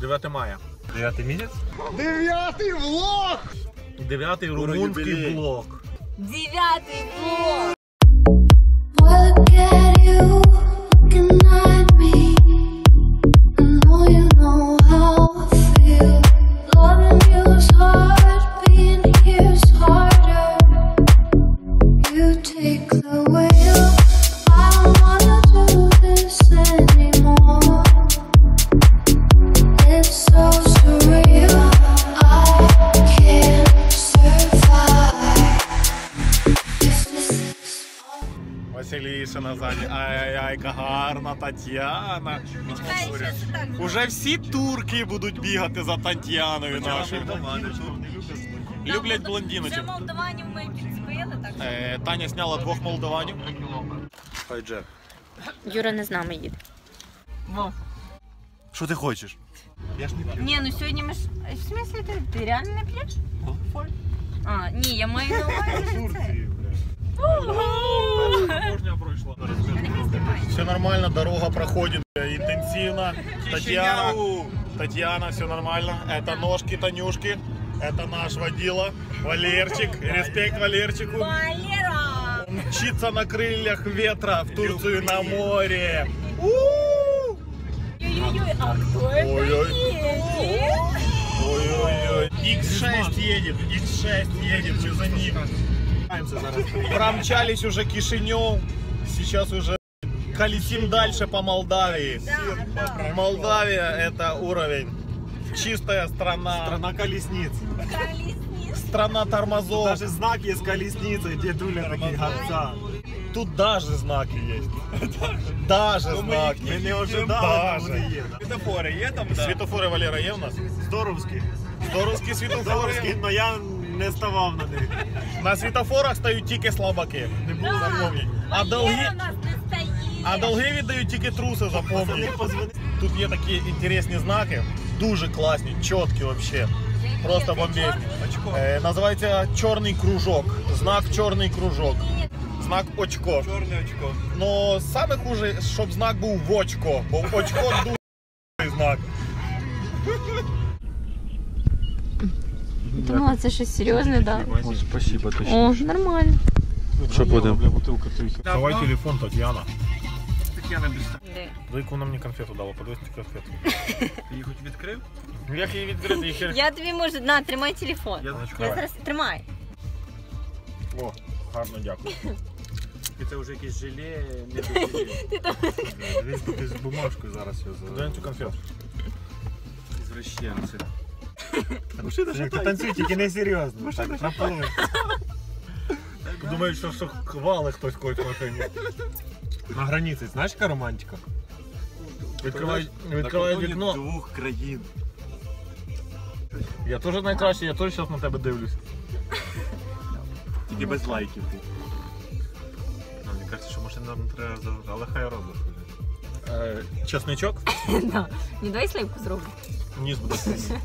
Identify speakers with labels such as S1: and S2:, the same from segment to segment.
S1: Дев'яте мая.
S2: Дев'ятий місяць?
S1: Дев'ятий румунський блок.
S3: Дев'ятий блок.
S1: Василіша на ззаді. Ай-яй-яй, яка гарна Тетяна. Уже всі турки будуть бігати за Тетяною нашою. Люблять
S3: Вже
S1: блондиночок.
S3: молдаванів ми підспили, так що
S1: Е, Таня зняла двох молдаванів. Хай Джек.
S3: Юра не з нами їде.
S1: Що ти хочеш? Я ж не п'ю.
S3: Ні, ну сьогодні ми ж. В смысле ти, ти реально не п'єш? А, ні, я маю на увазі це.
S1: Все нормально, дорога проходит э, интенсивно. Татьяна, Татьяна, все нормально. Это ножки Танюшки. Это наш водила Валерчик. Респект Валерчику.
S3: Валера!
S1: Мчится на крыльях ветра в Турцию на море.
S3: Ой-ой-ой, а
S1: Ой-ой.
S3: їде?
S1: Ой-ой-ой. X6 едет, X6 едет, мы за ним. Промчались уже Кишинев, сейчас уже колесим дальше по Молдавии. Молдавия это уровень. Чистая страна.
S2: Страна колесниц.
S1: Страна тормозов.
S2: Даже знак є з колесницею, дедуля такий гавца.
S1: Тут даже знаки есть. Даже знаки.
S2: Ми не ожидали, але
S1: Даже.
S2: вони є. Світофори є там?
S1: Світофори Валера є в нас?
S2: Здоровські.
S1: Здоровські світофори.
S2: Здоровські, але я не ставав на них.
S1: На світофорах стають тільки слабаки. Не було запомніть. А долги, а долги віддають тільки труси,
S2: Пацани
S1: запомніть.
S2: позвонили.
S1: Тут є такі інтересні знаки, дуже класні, чіткі вообще. Просто бомбезні. Е, називається чорний кружок. Знак чорний кружок. Знак очко.
S2: Чорне очко.
S1: Ну саме хуже, щоб знак був в очко, бо в очко дуже знак.
S3: Думала, це щось серйозне, так?
S2: О, спасибо,
S3: О, нормально.
S2: Що будемо?
S1: Давай телефон, Татьяна.
S3: Де?
S1: Дику вона мені конфету дала, подивись цю конфету.
S2: Ти їх хоч відкрив?
S1: Як її відкрити, їх.
S3: Я тобі можу, на, тримай телефон.
S2: Я
S3: Я зараз тримай.
S1: О, гарно дякую.
S2: І це вже якесь желе, не желе. Дивись, ти з бумажкою зараз його
S1: Дай цю конфету.
S2: Извращенці. Як ти танцюй, тільки не серйозно. Так, на половину.
S1: Думаєш, що, хвали хтось когось.
S2: На границі, знаєш, яка романтика?
S1: Відкривай, вікно.
S2: двох країн.
S1: Я теж найкращий, я теж зараз на тебе дивлюсь.
S2: Тільки без лайків ти. Ну, мені кажеться, що машина не треба завжди, але хай робить.
S1: Е, чесничок,
S3: Да. Не дай слайку зроблю.
S1: ніс буде синій.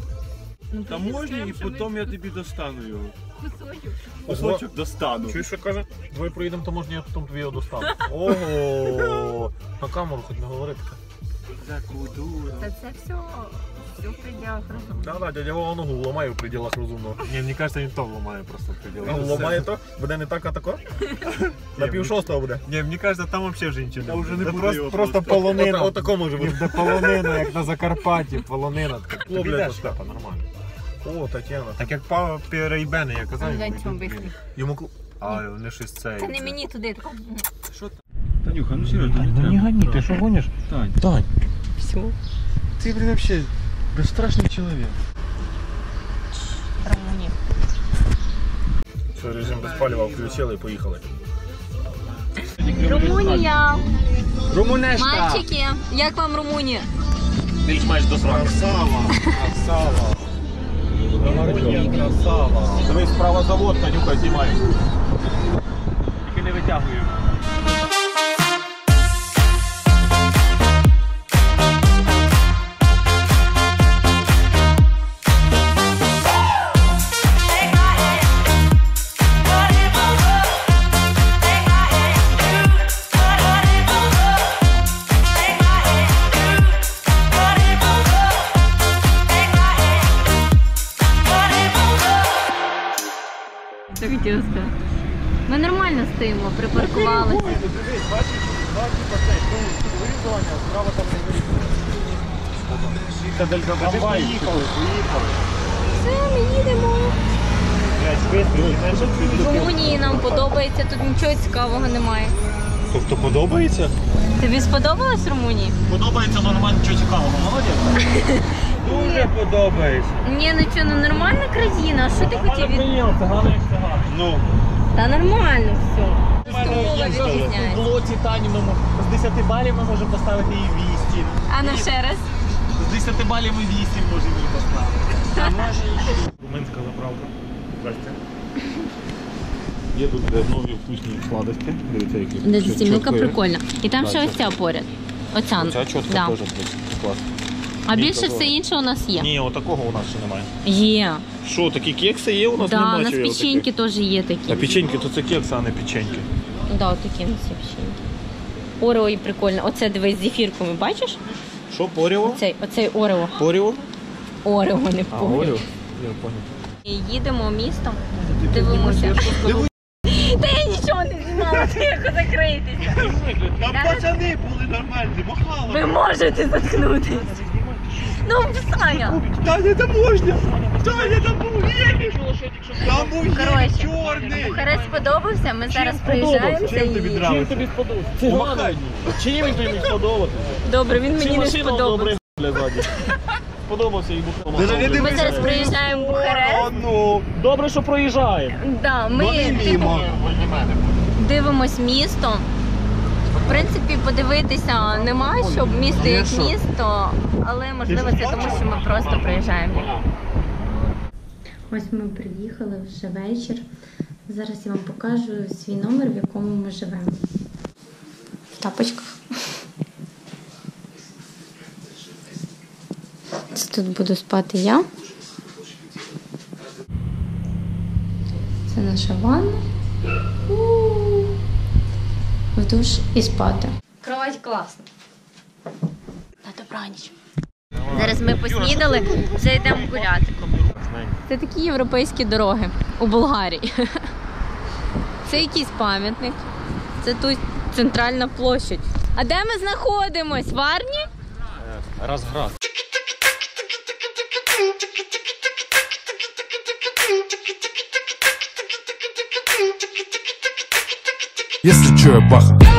S2: Та можна і потім я тобі достану його.
S3: Кусочок.
S2: Кусочок достану.
S1: Чуєш, що каже? Двоє проїдемо, то можна я потім тобі його достану. Ого! На камеру хоч не говори таке.
S2: Закудура.
S3: Та це все, все в пределах розуму.
S1: Да, да, дядя Вова ногу ламає в пределах розумного.
S2: Ні, мені кажеться, він то ламає просто в пределах.
S1: Ну, ламає то, буде не так, а тако. На пів шостого буде.
S2: Ні, мені кажеться, там взагалі вже нічого
S4: Та вже не буде
S2: просто,
S4: його
S2: просто
S4: просто.
S2: полонина.
S1: От, отако може бути.
S2: Де полонина, як на Закарпатті, полонина. Тобі йде штепа, нормально.
S1: О, Тетяна.
S2: Так як Павло Рейбени, я казав, йому йдуть,
S3: бистрі.
S1: Йому кл-
S2: а вони щось це.
S3: Це не мені туди. тако.
S4: Танюха, ну серйозно, не треба.
S2: гони, ти що гониш?
S4: Тань,
S2: Тань,
S3: Все.
S2: ти, блин, вообще безстрашний чоловік.
S3: Романі.
S1: Все, режим без включили і поїхали.
S3: Румунія.
S2: Румунешка!
S3: Мальчики, як вам Румунія?
S1: Більш-менш до сраки.
S2: Красава, красава.
S1: Дивись, справа завод, Танюка, знімай.
S2: Тільки не витягую.
S1: Це дельта Поїхали, поїхали.
S3: Все, ми їдемо. В Румунії нам подобається, тут нічого цікавого немає.
S1: Тобто подобається?
S3: Тобі сподобалось Румунії?
S1: Подобається нормально, нічого цікавого. Молодець.
S2: Дуже подобається.
S3: Ні, ну що, ну нормальна країна, що ти хотів від...
S1: Ну,
S3: Та нормально все. Мова відрізняється.
S2: блоці Таніному з 10 балів ми можемо поставити їй 200.
S3: А ну ще раз.
S2: З 10 балів ми 8 можемо їй поставити. А може і Румунська заправка.
S1: здрасте. Є тут нові вкусні сладості. Дивіться, які. Чітко є.
S3: прикольна. І там ще ось ця поряд. Оця.
S1: Ця чітко
S3: да.
S1: теж клас.
S3: А більше все інше у нас є.
S1: Ні, отакого у нас ще немає.
S3: Є.
S1: Що, такі кекси є у нас?
S3: Да, у нас
S1: чого я
S3: печеньки теж є такі.
S1: А печеньки то це кекси, а не печеньки.
S3: Да, такі у нас є печеньки. Орео і прикольно. Оце дивись з зефірками, бачиш?
S1: Що, поріво?
S3: Оцей, оцей Орео.
S1: Поріво?
S3: Орео, не
S1: А,
S3: Орео.
S1: Я понял.
S3: Їдемо містом, дивимося. Та я нічого не знімала, як закритися.
S2: Там пацани були нормальні, махали.
S3: Ви можете заткнутися. Ну, Саня.
S2: Таня, не можна. Таня, там був гелік. Там був
S3: Коротше,
S2: чорний.
S3: Бухарест сподобався, ми зараз приїжджаємося
S2: Чим тобі
S3: і...
S2: Чим тобі сподобався? Чим тобі сподобався?
S3: Добре, він мені не сподобався.
S1: Сподобався і.
S3: Ми зараз приїжджаємо в Бухарест.
S2: Ну, добре, що проїжджаємо.
S3: Да, ми типу, дивимось місто. В принципі, подивитися нема, щоб місто як місто, але можливо це тому, що ми просто приїжджаємо. Ось ми приїхали вже вечір. Зараз я вам покажу свій номер, в якому ми живемо. В тапочках. Це тут буду спати я. Це наша ванна. У-у-у. В душ і спати. Кровать класна. На добраніч. Зараз ми поснідали, вже йдемо гуляти. Це такі європейські дороги у Болгарії. Це якийсь пам'ятник. Це тут центральна площадь. А де ми знаходимось? В Арні?
S2: Розград.
S5: Если чё, я баха.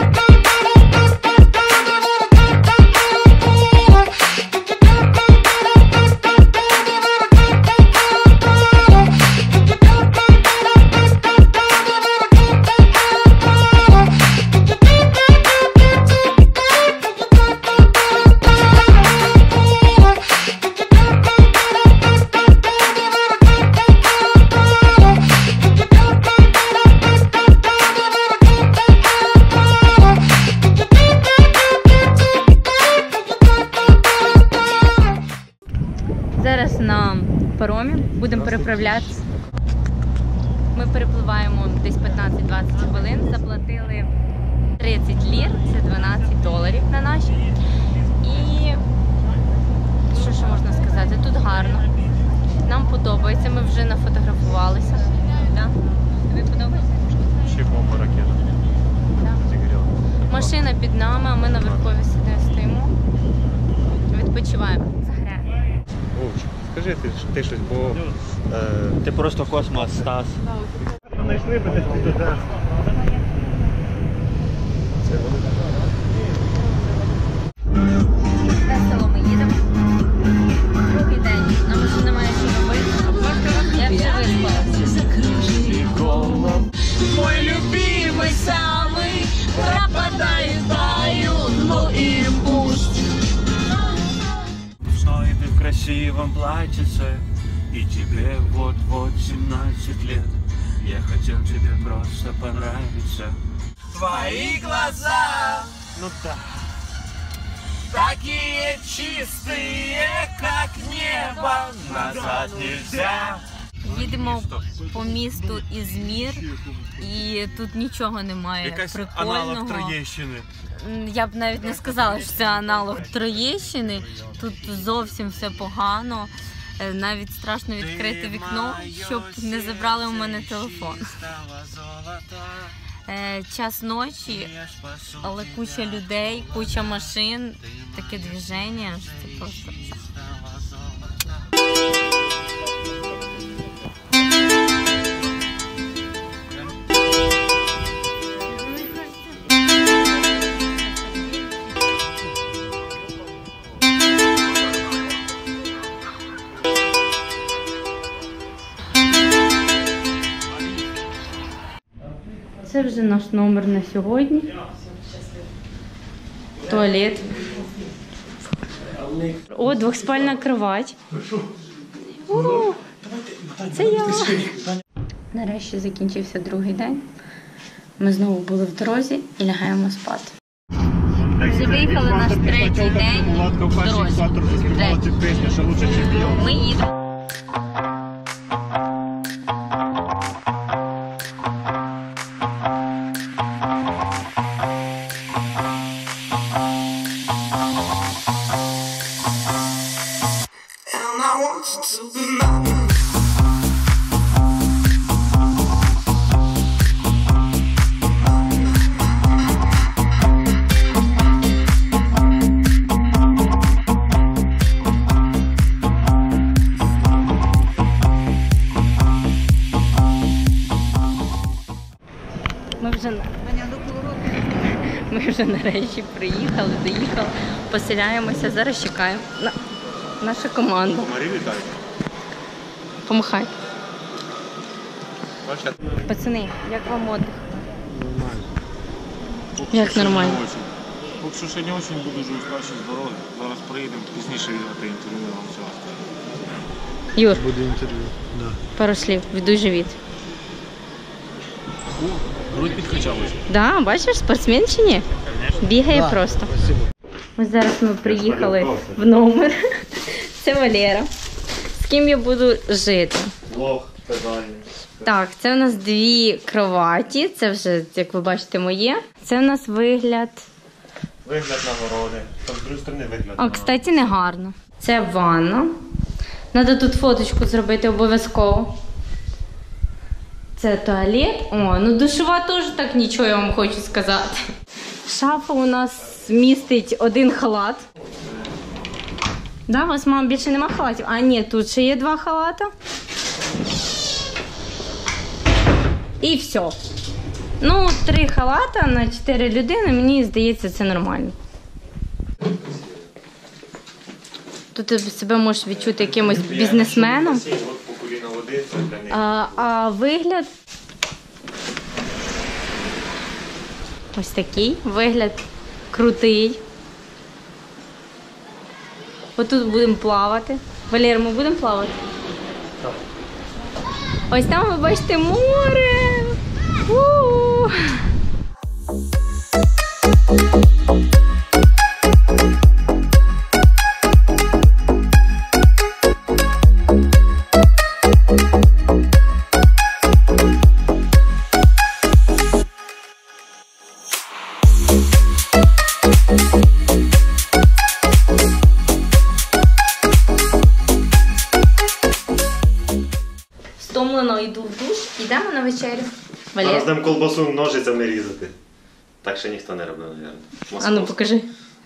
S3: Будемо. Ми перепливаємо десь 15-20 хвилин. Заплатили 30 лір, це 12 доларів на наші. І що ще можна сказати? Тут гарно. Нам подобається, ми вже нафотографувалися. Да? Тобі подобається?
S1: Ще бомба ракета.
S3: Да. Машина під нами, а ми на верхові стоїмо. Відпочиваємо.
S2: Скажи ти, ти щось, бо е, ти просто космос, Стас. Знайшли мене туди.
S3: Весело
S2: красивом платьице,
S4: И тебе вот-вот 17 лет. Я хотел тебе просто понравиться. Твои глаза!
S2: Ну так.
S4: Такие чистые, как небо. Назад нельзя
S3: Їдемо по місту Ізмір, і тут нічого немає
S2: Якась аналог. Троєщини.
S3: Я б навіть не сказала, що це аналог Троєщини. Тут зовсім все погано. Е, Навіть страшно відкрити вікно, щоб не забрали у мене телефон. Е, Час ночі, але куча людей, куча машин, таке движення. що Це просто Це вже наш номер на сьогодні. Туалет. О, двохспальна кровать. О, це я. Нарешті закінчився другий день. Ми знову були в дорозі і лягаємо спати. Вже виїхали наш третій день в дорозі. Ми їдемо. Вже нарешті приїхали, доїхали, поселяємося. Зараз чекаємо на нашу команду.
S2: Марі вітаю.
S3: Помахай. Пацани, як вам отдих? Як нормально?
S2: Поки що ще не дуже буду дуже краще з. Зараз приїдемо пізніше віддати інтерв'ю вам все.
S3: Юр,
S2: Буде інтерв'ю. Да.
S3: пару слів, відуй живіт.
S2: Грудь підкачалась.
S3: Да, бачиш, спортсмен чи ні? Бігає просто.
S2: Спасибо.
S3: Ось зараз ми приїхали в номер. Це Валера. З ким я буду жити?
S2: Лох, педальний.
S3: Так, це у нас дві кроваті. Це вже, як ви бачите, моє. Це у нас вигляд.
S2: Вигляд нагороди. Там з другої сторони вигляд.
S3: О, кстати, не гарно. Це ванна. Треба тут фоточку зробити обов'язково. Це туалет. О, ну душова теж так нічого я вам хочу сказати. Шафа у нас містить один халат. Да, у вас мама більше нема халатів? А ні, тут ще є два халата. І все. Ну, три халата на чотири людини, мені здається, це нормально. Тут ти себе можеш відчути якимось бізнесменом.
S2: По води, це для них.
S3: А, а вигляд. Ось такий вигляд крутий. Отут будемо плавати. Валер, ми будемо плавати?
S2: Так.
S3: Ось там ви бачите море. У!
S6: Зараз колбасу ножицями різати. Так ще ніхто не робив, мабуть.
S3: а ну покажи.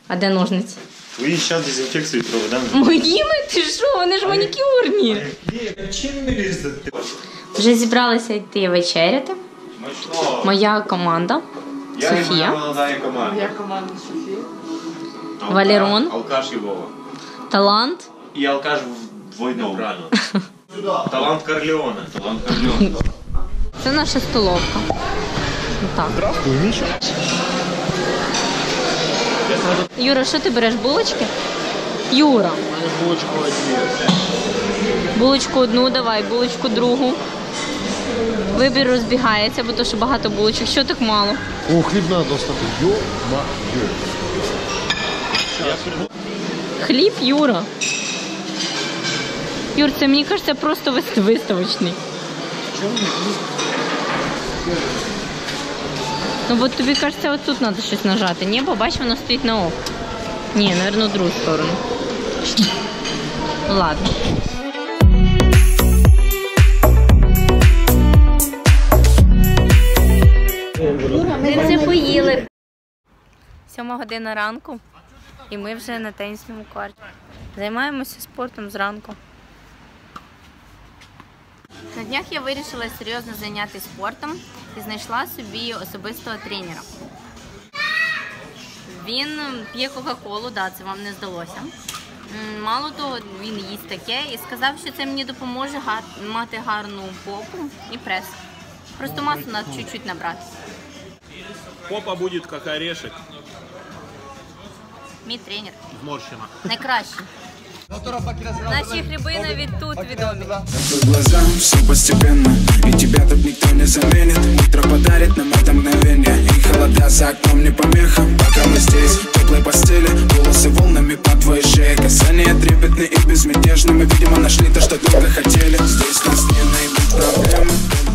S3: А де ножниці?
S6: Твої зараз дезінфекцію проведемо.
S3: Моїми? Ти що? Вони ж манікюрні.
S6: Чим не різати?
S3: Вже зібралися йти вечеряти. Моя команда.
S6: Я
S3: Софія.
S6: моя молода команда.
S7: Я команда Софії.
S3: Валерон.
S6: Алкаш і Вова.
S3: Талант.
S6: І алкаш двойно. Правильно. Талант Корлеона. Талант Корлеона.
S3: Це наша столовка. Так. Юра, що ти береш? Булочки? Юра. Булочку одну давай, булочку другу. Вибір розбігається, бо то що багато булочок. Що так мало?
S5: О, хліб надо достати. Йо-ма-йо.
S3: Хліб, Юра. Юр, це мені кажеться просто вис- виставочний. Ну от тобі кажеться, от тут треба щось нажати. Ні, бо бач, воно стоїть на ок. Ні, напевно, в другу сторону. Ну, Ладно. Ми вже поїли. Сьома година ранку, і ми вже на тенісному корті. Займаємося спортом зранку. На днях я вирішила серйозно зайнятися спортом і знайшла собі особистого тренера. Він п'є Кока-Колу, да, це вам не здалося. Мало того, він їсть таке і сказав, що це мені допоможе гар- мати гарну попу і прес. Просто масу треба чуть-чуть набрати.
S1: Попа будет как орешек,
S3: Мій тренер.
S1: зморщена.
S3: Найкращий. Наші гриби навіть тут відомі.
S7: По глазам все постепенно И тебя тут никто не заменит Утро подарит нам это мгновение И холода за окном не помеха Пока мы здесь, в теплой постели Волосы волнами по твоей шее Касания трепетные и безмятежны Мы, видимо, нашли то, что только хотели Здесь нас не найдут проблемы